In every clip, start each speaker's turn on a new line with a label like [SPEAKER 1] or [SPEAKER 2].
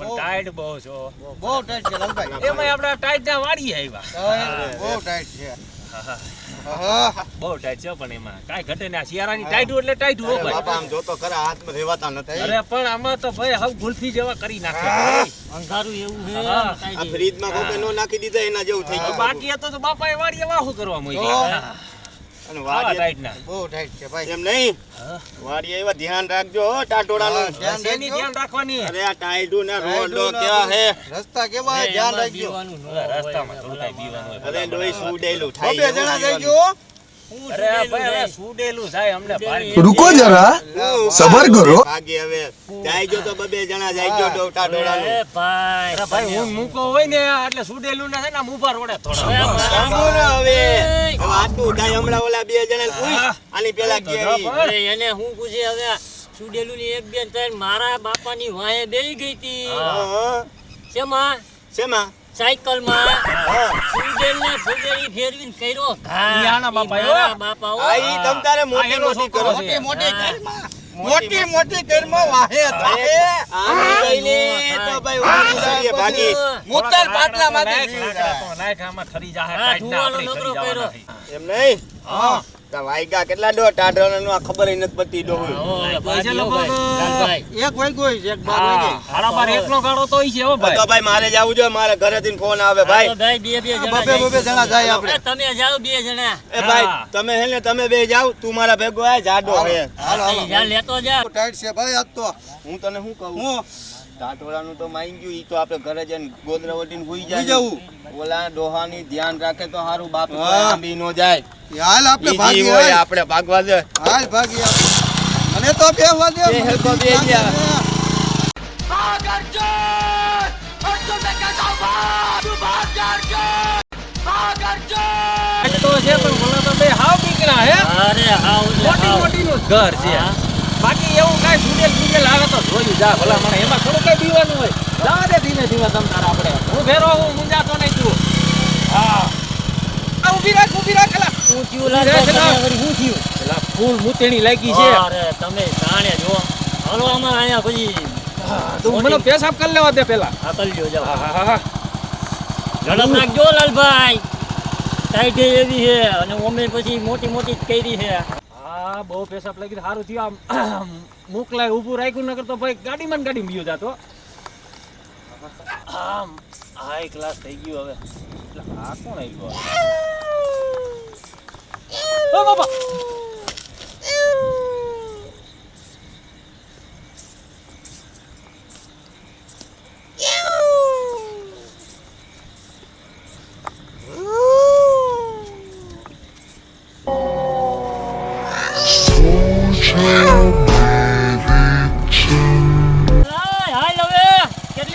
[SPEAKER 1] પણ ટાઈટ બહુ છો
[SPEAKER 2] બહુ ટાઈટ છે લાલભાઈ
[SPEAKER 1] એમાં આપણે ટાઈટ ના વાળીએ આવ્યા.
[SPEAKER 2] બહુ ટાઈટ છે.
[SPEAKER 1] બહુ ટાઈટ છે પણ એમાં. કાંઈ ઘટે ને શિયાળાની ટાઈટ એટલે ટાઈટ હો ભાઈ.
[SPEAKER 3] આમ જોતો ખરા હાથમાં નથી.
[SPEAKER 1] અરે પણ આમાં તો ભાઈ હવે ગુલ્ફી જેવા કરી નાખે
[SPEAKER 4] અંધારું એવું છે.
[SPEAKER 3] આ કોકે નો નાખી દીધા એના જેવું થઈ ગયું.
[SPEAKER 1] બાકી હતો તો બાપાએ વાડીએ વાહુ કરવા
[SPEAKER 2] તો?
[SPEAKER 3] અને વાડી
[SPEAKER 1] ટાઈટ ના.
[SPEAKER 2] બહુ ટાઈટ છે ભાઈ.
[SPEAKER 3] એમ નહીં? વાડી એવા ધ્યાન રાખજો હો ટાટોડાનું
[SPEAKER 2] ધ્યાન રાખજો.
[SPEAKER 1] ધ્યાન રાખવાની.
[SPEAKER 3] અરે આ ટાઈડું ના રોડો કેવા હે?
[SPEAKER 2] રસ્તા કેવા હે ધ્યાન રાખજો.
[SPEAKER 1] રસ્તામાં થોડું કાઈ દીવાનું
[SPEAKER 3] અરે લોહી સુડેલું થાય
[SPEAKER 2] બે
[SPEAKER 3] જણા
[SPEAKER 2] જઈજો
[SPEAKER 5] રૂકો
[SPEAKER 3] જરા.
[SPEAKER 5] સબર કરો.
[SPEAKER 3] હવે. જાયજો તો બબે જણા જાયજો ડોટા
[SPEAKER 4] ડોળા ભાઈ
[SPEAKER 1] ભાઈ હું મૂકો હોય ને એટલે સુડેલું ના થાય ને મુભા રોડે થોડા.
[SPEAKER 4] હવે.
[SPEAKER 3] ને થાય હમણાં ઓલા બે જણા પૂછ આની પેલા
[SPEAKER 4] એને હું પૂછે હવે સુડેલું ની એક બેન ત્રણ મારા બાપાની વાહે બેહી ગઈ હતી. શેમાં?
[SPEAKER 3] શેમાં? સાયકલમાં.
[SPEAKER 4] સુડેલ ને ફેરવીને કર્યો ઘા.
[SPEAKER 1] બાપા
[SPEAKER 4] બાપા.
[SPEAKER 3] તમ તારે મોટી મોટી કરો
[SPEAKER 1] છે.
[SPEAKER 2] મોટી મોટી મોટી વાહે થાય
[SPEAKER 3] ઊંધી સાડીએ
[SPEAKER 2] પાટલા માંથી
[SPEAKER 1] નાખ, આમાં ઠરી જાહે,
[SPEAKER 4] હા,
[SPEAKER 1] ટાઈટ ના આપણે
[SPEAKER 4] નકરો કર્યો.
[SPEAKER 3] એમ નહીં?
[SPEAKER 1] હા.
[SPEAKER 3] વાયગા કેટલા ડો ટાઢરાનું આ ખબર નથી પડતી ડોહું.
[SPEAKER 4] ઓય,
[SPEAKER 1] પૈસા
[SPEAKER 4] ભાગ્યો
[SPEAKER 1] લોકો
[SPEAKER 4] ભાઈ.
[SPEAKER 1] તો-
[SPEAKER 4] લાલભાઈ.
[SPEAKER 2] એક વાગ્યો છે એક બાર વાગે
[SPEAKER 1] હાડા બાર એકનો ગાળો તો છે હો
[SPEAKER 3] તો
[SPEAKER 1] ભાઈ
[SPEAKER 3] ભાઈ મારે જવું જોઈએ મારે ઘરેથી ફોન આવે ભાઈ.
[SPEAKER 4] ભાઈ, બે બે જણા
[SPEAKER 2] બબે બબે જણા જાય આપણે.
[SPEAKER 4] તમે જાવ બે જણા.
[SPEAKER 3] એ ભાઈ તમે હે ને તમે બે જાવ તું મારા ભેગો આય જાડો હે
[SPEAKER 2] હાલો હાલો.
[SPEAKER 4] લેતો જા.
[SPEAKER 2] ટાઈટ છે ભાઈ આજ તો.
[SPEAKER 3] હું તને શું કહું?
[SPEAKER 2] હું?
[SPEAKER 3] ટાટોળાનું તો માઈ ગયું ઈ તો આપણે ઘરે જઈને ગોદરા વટીને હુઈ
[SPEAKER 2] હુઈ
[SPEAKER 3] જાય
[SPEAKER 2] જવું.
[SPEAKER 3] ઓલા ડોહાની ધ્યાન રાખે તો હારું બાપ
[SPEAKER 2] હા.
[SPEAKER 3] નો જાય.
[SPEAKER 2] હાલ આપણે ભાગી
[SPEAKER 3] હોય આપણે ભાગવા દે.
[SPEAKER 2] હાલ ભાગી અને તો બે વાગે
[SPEAKER 3] બે હેલકો બે ગયા.
[SPEAKER 1] તો છે પણ મને તો બે હાવ બીકણા હે.
[SPEAKER 4] અરે હાવ
[SPEAKER 1] મોટી મોટી નું ઘર છે. બાકી એવું કાંઈ સુડેલ સુડેલ આવે તો જોયું જા ભલા મને એમાં થોડું કઈ પીવાનું હોય. જા દે ધીમે ધીમે તમ તારે આપણે. હું ફેરો હું મુંજાતો નહીં તું હા. આ ઊભી રાખ ઊભી રાખ એલા.
[SPEAKER 4] હું થયું
[SPEAKER 1] લાગે
[SPEAKER 4] તમે થયું?
[SPEAKER 1] એલા ફૂલ મૂતેણી લાગી છે.
[SPEAKER 4] અરે તમે જાણે જો. હાલો આમાં અહીંયા પછી.
[SPEAKER 1] તું મને પેશાબ કરી લેવા દે પેલા.
[SPEAKER 4] હા કરી લ્યો જાવ
[SPEAKER 1] હા હા હા.
[SPEAKER 4] ઝડપ નાખજો લાલભાઈ ટાઈટ એવી છે અને અમે પછી મોટી મોટી જ કરી છે.
[SPEAKER 1] હા બહુ પેશાબ લાગી સારું થયું આમ. મોકલાય ઊભું રાખ્યું નકર તો ભાઈ ગાડીમાં ગાડી બીયો જાતો. આમ હાઈ ક્લાસ થઈ ગયું હવે. એટલે આ કોણ આવ્યું ઓ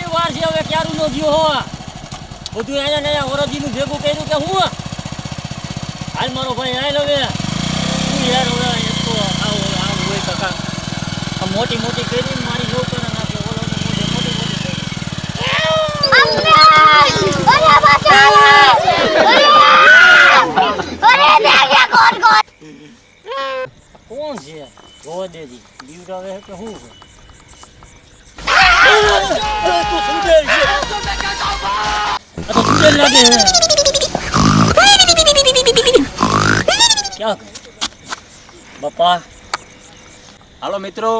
[SPEAKER 4] વાર છે હવે ક્યારું નો ગયો હો બધું ભેગું કર્યું કે હું હાલ મારો ભાઈ હાલ હવે શું યાર હવે એક મોટી મોટી કરીને મારી જેવું કરે ઓલો મોટી મોટી કરી કોણ છે જોવા દેજી બીવડાવે છે કે શું તું આ ગઈ?
[SPEAKER 1] હાલો મિત્રો,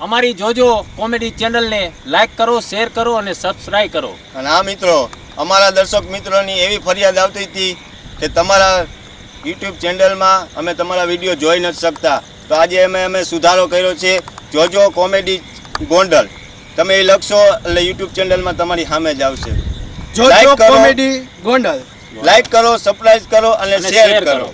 [SPEAKER 1] અમારી જોજો કોમેડી ચેનલને લાઈક કરો, શેર કરો અને સબસ્ક્રાઇબ કરો
[SPEAKER 3] અને હા મિત્રો, અમારા દર્શક મિત્રોની એવી ફરિયાદ આવતી હતી કે તમારા યુટ્યુબ ચેનલમાં અમે તમારા વીડિયો જોઈ નથી શકતા તો આજે અમે અમે સુધારો કર્યો છે જોજો કોમેડી ગોંડલ તમે એ લખશો એટલે યુટ્યુબ ચેનલમાં તમારી સામે જ આવશે
[SPEAKER 2] જોજો. કોમેડી ગોંડલ
[SPEAKER 3] લાઈક કરો સબસ્ક્રાઇબ કરો અને શેર
[SPEAKER 1] કરો.